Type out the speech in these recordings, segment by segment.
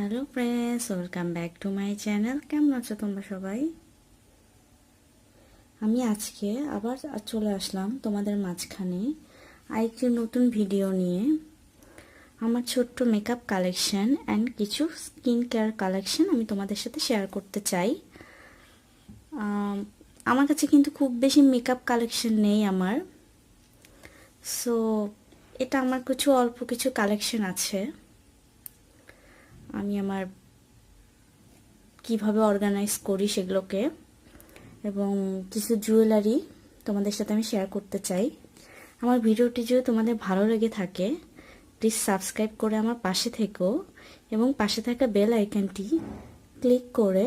Hello friends welcome back to my channel কেমন আছো তোমরা সবাই? আমি আজকে আবার চলে আসলাম তোমাদের মাঝখানে আরেকটি নতুন ভিডিও নিয়ে। আমার ছোট্ট মেকআপ কালেকশন অ্যান্ড কিছু স্কিন কেয়ার কালেকশন আমি তোমাদের সাথে শেয়ার করতে চাই। আমার কাছে কিন্তু খুব বেশি মেকআপ কালেকশন নেই আমার। সো এটা আমার কিছু অল্প কিছু কালেকশন আছে। আমি আমার কীভাবে অর্গানাইজ করি সেগুলোকে এবং কিছু জুয়েলারি তোমাদের সাথে আমি শেয়ার করতে চাই। আমার ভিডিওটি যদি তোমাদের ভালো লেগে থাকে প্লিজ সাবস্ক্রাইব করে আমার পাশে থেকো এবং পাশে থাকা বেল আইকনটি ক্লিক করে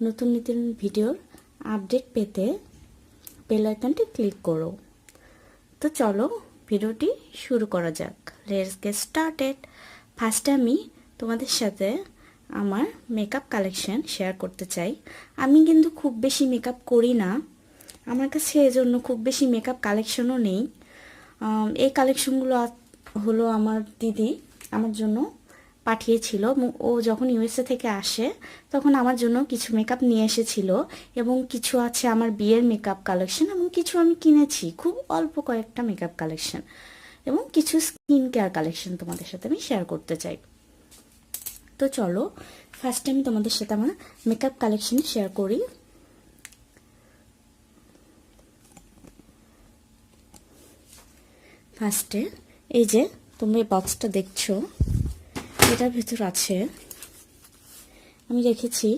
নতুন নতুন ভিডিওর আপডেট পেতে বেল আইকনটি ক্লিক করো। তো চলো, ভিডিওটি শুরু করা যাক। লেটস গেট স্টার্টেড ফার্স্টে আমি তোমাদের সাথে আমার মেকআপ কালেকশন শেয়ার করতে চাই। আমি কিন্তু খুব বেশি মেকআপ করি না। আমার কাছে এজন্য খুব বেশি মেকআপ কালেকশনও নেই। এই কালেকশনগুলো হলো আমার দিদি আমার জন্য পাঠিয়েছিল। ও যখন ইউএসএ থেকে আসে, তখন আমার জন্য কিছু মেকআপ নিয়ে এসেছিল এবং কিছু আছে আমার বিয়ের মেকআপ কালেকশন এবং কিছু আমি কিনেছি। খুব অল্প কয়েকটা মেকআপ কালেকশন এবং কিছু স্কিন কেয়ার কালেকশন তোমাদের সাথে আমি শেয়ার করতে চাই। তো চলো ফার্স্টে আমি তোমাদের সাথে আমার মেকআপ কালেকশন শেয়ার করি। ফার্স্টে এই যে তোমরা এই বক্সটা দেখছ, এটার ভেতর আছে, আমি রেখেছি,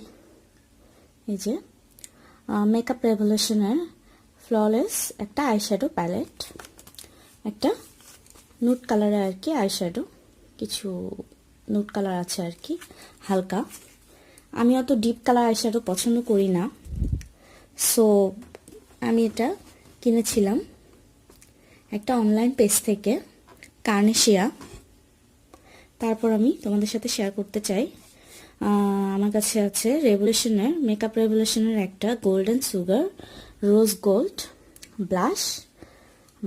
এই যে মেকআপ রেভলিউশনের ফ্ললেস একটা আইশ্যাডো প্যালেট একটা নুট কালারের আর কি আইশ্যাডো কিছু নুট কালার আছে আর কি হালকা। আমি অত ডিপ কালার আইশ্যাডো পছন্দ করি না। সো আমি এটা কিনেছিলাম একটা অনলাইন পেজ থেকে কার্নেশিয়া তারপর আমি তোমাদের সাথে শেয়ার করতে চাই। আমার কাছে আছে রেভলিউশনের মেকআপ রেভলিউশনের একটা golden sugar rose gold blush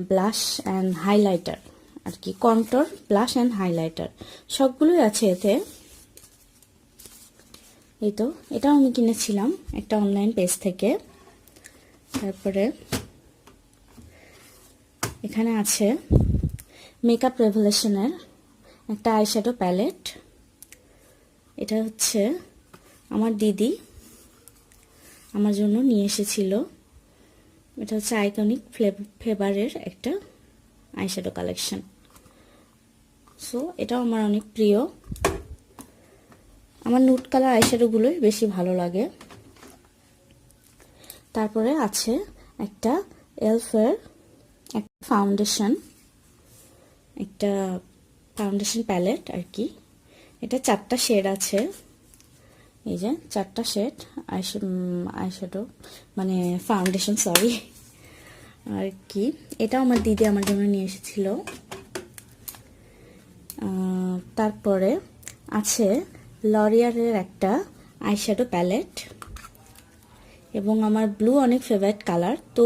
blush and highlighter আর কি কন্টর ব্লাশ অ্যান্ড হাইলাইটার। সবগুলোই আছে এতে। এই তো, এটাও আমি কিনেছিলাম একটা অনলাইন পেজ থেকে। তারপরে এখানে আছে মেকআপ রেভলিউশনের একটা আইশ্যাডো প্যালেট। এটা হচ্ছে আমার দিদি, আমার জন্য নিয়ে এসেছিল। এটা হচ্ছে আইকনিক ফ্লেভারের একটা আইশ্যাডো কালেকশন সো, এটাও আমার অনেক প্রিয়। আমার নুট কালার আইশ্যাডোগুলোই বেশি ভালো লাগে। তারপরে আছে একটা এলফের একটা ফাউন্ডেশন একটা ফাউন্ডেশন প্যালেট আর কি। এটা চারটা শেড আছে। এই যে, চারটা শেড আইশ্যাডো মানে ফাউন্ডেশন সরি আর কি। এটাও আমার দিদি আমার জন্য নিয়ে এসেছিল। তারপরে আছে লরিয়ারের একটা আইশ্যাডো প্যালেট এবং আমার ব্লু অনেক ফেভারিট কালার। তো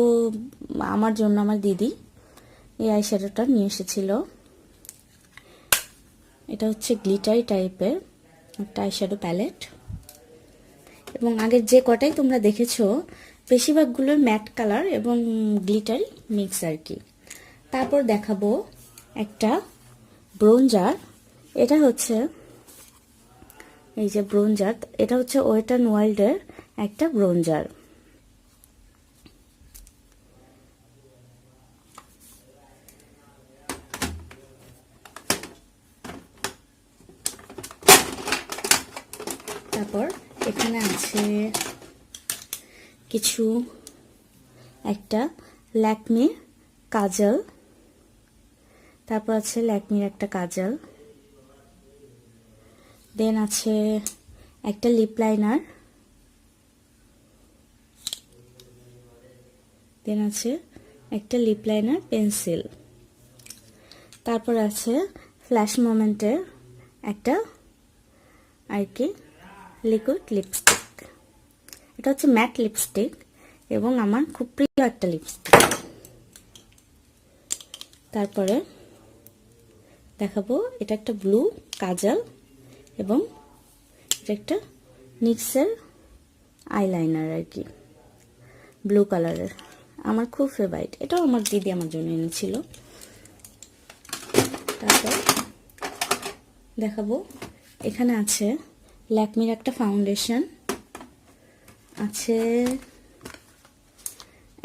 আমার জন্য আমার দিদি এই আইশ্যাডোটা নিয়ে এসেছিল। এটা হচ্ছে গ্লিটারি টাইপের একটা আইশ্যাডো প্যালেট। এবং আগের যে কটাই তোমরা দেখেছ বেশিরভাগগুলোর ম্যাট কালার এবং গ্লিটারি মিক্স আর কি। তারপর দেখাবো একটা ব্রোঞ্জার, এটা হচ্ছে, এই যে ব্রোঞ্জার, এটা হচ্ছে ওয়েট অ্যান্ড ওয়াইল্ডের একটা ব্রোঞ্জার। তারপর এখানে আছে কিছু একটা ল্যাকমি কাজল তারপর আছে ল্যাকমির একটা কাজল। দেন আছে একটা লিপ লাইনার দেন আছে একটা লিপ লাইনার পেন্সিল তারপর আছে ফ্ল্যাশ মোমেন্টের একটা আর কি লিকুইড লিপস্টিক এটা হচ্ছে ম্যাট লিপস্টিক এবং আমার খুব প্রিয় একটা লিপস্টিক তারপরে দেখাবো। এটা একটা ব্লু কাজল এবং এটা একটা নিক্সের আইলাইনার আর কি ব্লু কালারের আমার খুব ফেভারিট এটাও আমার দিদি আমার জন্য এনেছিল। তারপর দেখাবো। এখানে আছে ল্যাকমির একটা ফাউন্ডেশন আছে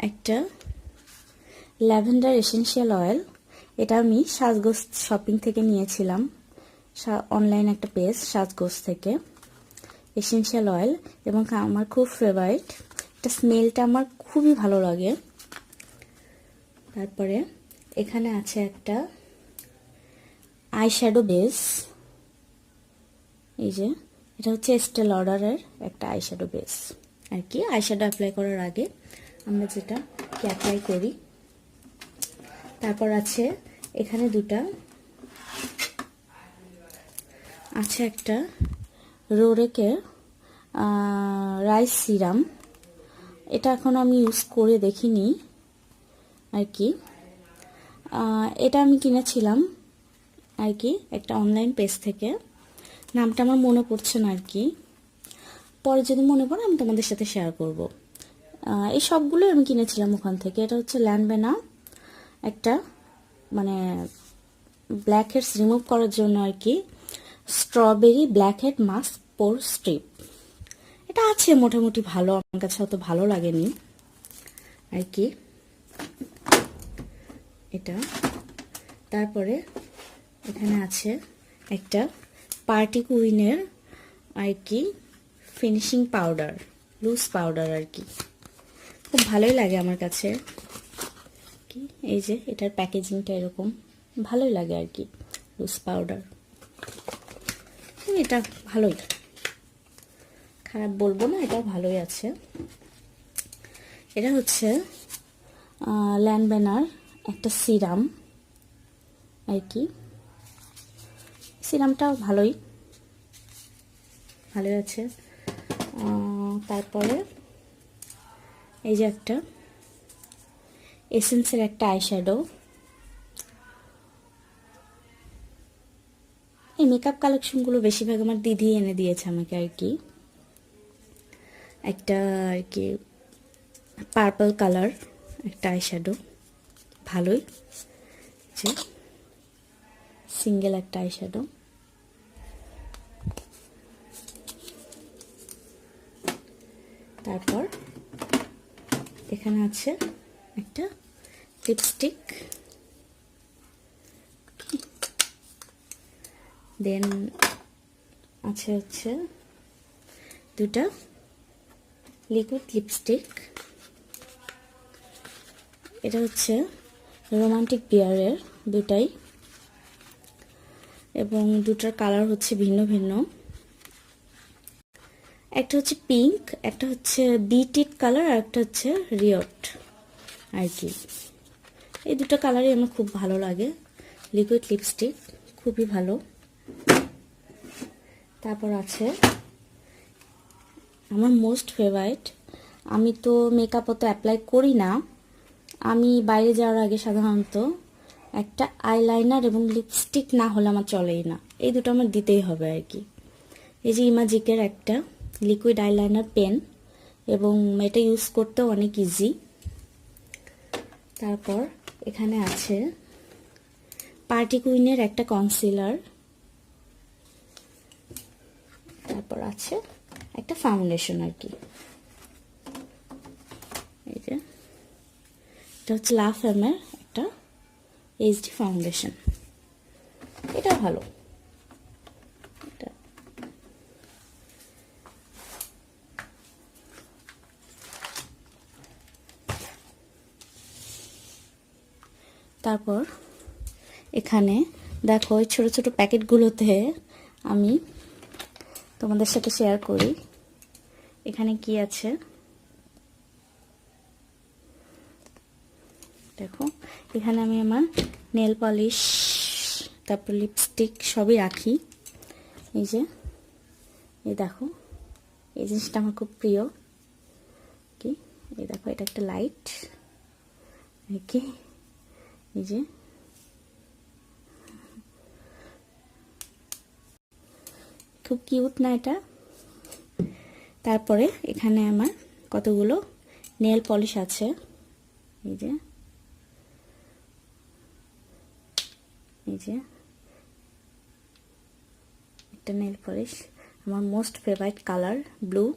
একটা ল্যাভেন্ডার এসেনশিয়াল অয়েল এটা আমি সাজগোজ শপিং থেকে নিয়েছিলাম। অনলাইন একটা পেজ সাজগোজ থেকে। এসেনশিয়াল অয়েল এবং আমার খুব ফেভারিট এটা স্মেলটা আমার খুবই ভালো লাগে। তারপরে এখানে আছে একটা আইশ্যাডো বেস এই যে, এটা হচ্ছে স্টেল অর্ডারের একটা আইশ্যাডো বেস আর কি আইশ্যাডো অ্যাপ্লাই করার আগে আমরা যেটা অ্যাপ্লাই করি, তারপর আছে এখানে দুটা। আছে একটা রোরেকের রাইস সিরাম। এটা এখন আমি ইউজ করে দেখিনি আর কি। এটা আমি কিনেছিলাম আর কি একটা অনলাইন পেজ থেকে। নামটা আমার মনে পড়ছে না আর কি। পরে যদি মনে পড়ে, আমি তোমাদের সাথে শেয়ার করব। এই সবগুলোই আমি কিনেছিলাম ওখান থেকে। এটা হচ্ছে ল্যান্ডবেনা একটা মানে ব্ল্যাক হেডস রিমুভ করার জন্য আর কি strawberry black head mask pore strip এটা আছে মোটামুটি ভালো, আমার কাছে অত ভালো লাগেনি। আর কি, এটা। তারপরে এখানে আছে একটা পার্টি কুইনের আর কি ফিনিশিং পাউডার লুজ পাউডার আর কি। খুব ভালোই লাগে আমার কাছে। কি এই যে, এটার প্যাকেজিংটা এরকম। ভালোই লাগে আর কি লুজ পাউডার এটা ভালোই খারাপ বলব না, এটা ভালোই আছে। এটা হচ্ছে ল্যান্ডব্যানার একটা সিরাম আর কি। সিরামটাও ভালোই ভালোই আছে। তারপরে, এই যে একটা। এসেন্সের একটা আইশ্যাডো এই মেকআপ কালেকশনগুলো বেশিরভাগ আমার দিদি এনে দিয়েছে আমাকে আর কি। একটা আর কি পার্পল কালার একটা আইশ্যাডো ভালোই। যে সিঙ্গেল একটা আইশ্যাডো তারপর এখানে আছে একটা লিপস্টিক দেন আছে হচ্ছে দুটা লিকুইড লিপস্টিক এটা হচ্ছে রোমান্টিক বিয়ারের দুটাই। এবং দুটার কালার হচ্ছে ভিন্ন ভিন্ন। একটা হচ্ছে পিঙ্ক একটা হচ্ছে বিটিক কালার আর একটা হচ্ছে রিয়ট আর কি। এই দুটো কালারই আমার খুব ভালো লাগে। লিকুইড লিপস্টিক খুবই ভালো। তারপর আছে আমার মোস্ট ফেভারিট আমি তো মেকআপ অত অ্যাপ্লাই করি না। আমি বাইরে যাওয়ার আগে সাধারণত একটা আইলাইনার এবং লিপস্টিক না হলে আমার চলেই না। এই দুটো আমার দিতেই হবে আর কি। এই যে ইমাজিকের একটা লিকুইড আইলাইনার পেন এবং এটা ইউজ করতেও অনেক ইজি তারপর এখানে আছে পার্টি কুইনের একটা কনসিলার তারপর আছে একটা ফাউন্ডেশন আর কি। এই এটা হচ্ছে লাফ এমের একটা এইচডি ফাউন্ডেশন এটা ভালো। তারপর এখানে দেখো ওই ছোটো ছোটো প্যাকেটগুলোতে আমি তোমাদের সাথে শেয়ার করি। এখানে কি আছে? দেখো, এখানে আমি আমার নেল পলিশ তারপর লিপস্টিক সবই রাখি। এই যে, এই দেখো, এই জিনিসটা আমার খুব প্রিয়। কি? এই দেখো, এটা একটা লাইট কি? এই যে। খুব কিউট না এটা? তারপরে এখানে আমার কতগুলো নেল পলিশ আছে। এই যে। এই যে। একটা নেল পলিশ। আমার মোস্ট ফেভারিট কালার ব্লু।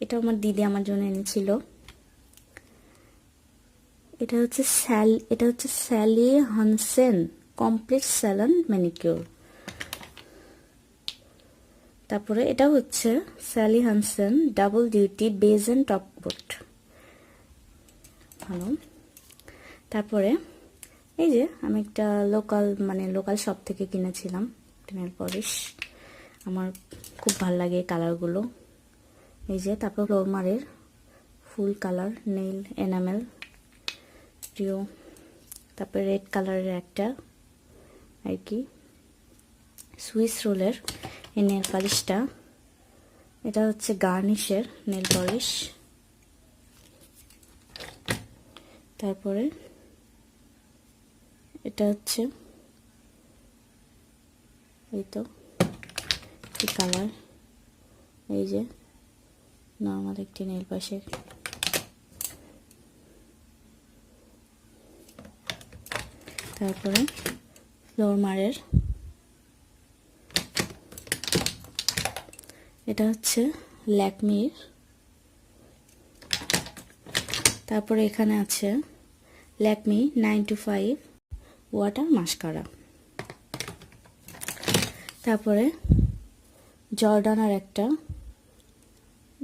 এটা আমার দিদি আমার জন্য এনেছিল। এটা হচ্ছে স্যাল, এটা হচ্ছে Sally Hansen complete salon manicure. তারপরে এটা হচ্ছে Sally Hansen, double duty base and top coat ভালো। তারপরে এই যে আমি একটা লোকাল মানে লোকাল শপ থেকে কিনেছিলাম নেল পলিশ। আমার খুব ভালো লাগে কালারগুলো। এই যে তারপর রোমারের ফুল কালার, নেইল, এনামেল। প্রিয় তারপরে রেড কালারের একটা, আর কি, সুইস রোলের এই নেল পলিশটা। এটা হচ্ছে গার্নিশের নেল পলিশ। তারপরে এটা হচ্ছে এই তো কালার, এই যে নর্মাল একটি নেল পাশের তারপরে ফ্লোর মারের এটা হচ্ছে ল্যাকমির। তারপরে এখানে আছে Lakme nine two five water mascara. তারপরে জর্ডানার একটা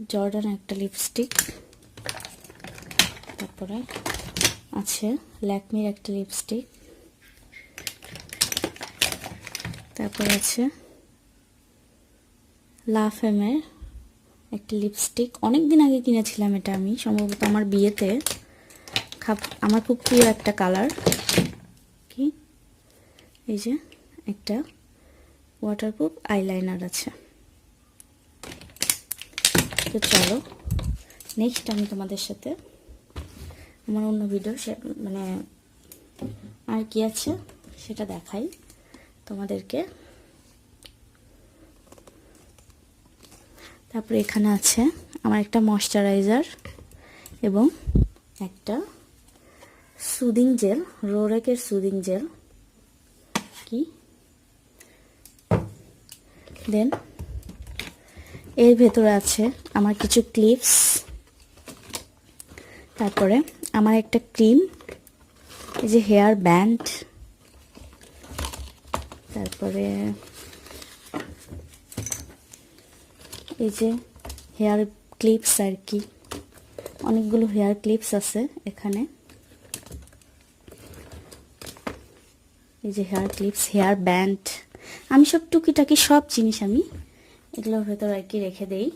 জর্ডান একটা লিপস্টিক। তারপরে আছে ল্যাকমির একটা লিপস্টিক। তারপরে আছে লাফেমের একটা লিপস্টিক অনেক দিন আগে কিনেছিলাম এটা আমি, সম্ভবত আমার বিয়েতে। খাপ, আমার খুব প্রিয় একটা কালার কি? এই যে একটা ওয়াটারপ্রুফ আইলাইনার আছে। তো চলো নেক্সট আমি তোমাদের সাথে আমার অন্য ভিডিও মানে আর কি আছে সেটা দেখাই। তোমাদেরকে। তারপরে এখানে আছে আমার একটা ময়শ্চারাইজার এবং একটা সুদিং জেল, রোরেকের সুদিং জেল। কি? দেন, এর ভেতরে আছে আমার কিছু ক্লিপস। তারপরে আমার একটা ক্রিম, এই যে হেয়ার ব্যান্ড। তারপরে এই যে হেয়ার ক্লিপস আর কি। অনেকগুলো হেয়ার ক্লিপস আছে এখানে। এই যে হেয়ার ক্লিপস, হেয়ার ব্যান্ড। আমি সব টুকিটাকি সব জিনিস আমি এগুলোর ভেতর আর কি রেখে দেই।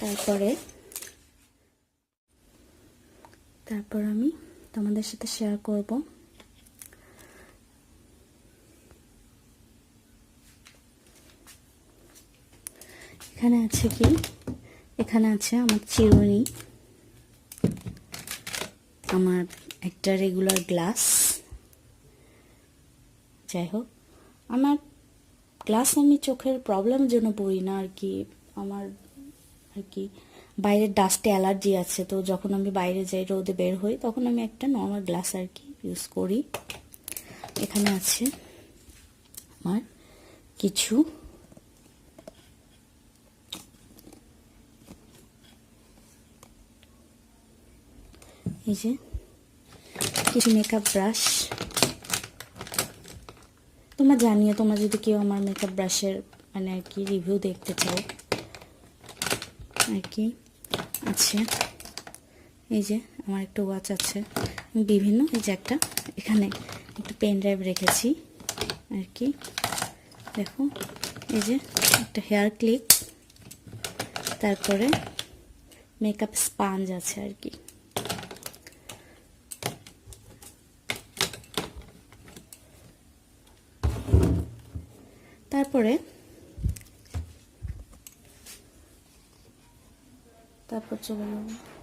তারপরে তারপর আমি তোমাদের সাথে শেয়ার করব। এখানে আছে কি? এখানে আছে আমার চিরুনি, আমার একটা রেগুলার গ্লাস যাই হোক, আমার গ্লাস আমি চোখের প্রবলেমের জন্য পড়ি না আর কি, আমার আর কি বাইরের ডাস্টে অ্যালার্জি আছে, তো যখন আমি বাইরে যাই, রোদে বের হই, তখন আমি একটা নর্মাল গ্লাস আর কি ইউজ করি। এখানে আছে আমার কিছু এই যে কিছু মেকআপ ব্রাশ তোমরা জানিও, তোমরা যদি কেউ আমার মেকআপ ব্রাশের মানে আর কি রিভিউ দেখতে চাও, আর কি। আছে। এই যে আমার একটা ওয়াচ আছে। বিভিন্ন, এই যে একটা, এখানে একটা পেন ড্রাইভ রেখেছি। আর কি, দেখো, এই যে একটা হেয়ার ক্লিপ তারপরে মেকআপ স্পাঞ্জ আছে আর কি। তারপরে তারপর চলে যাব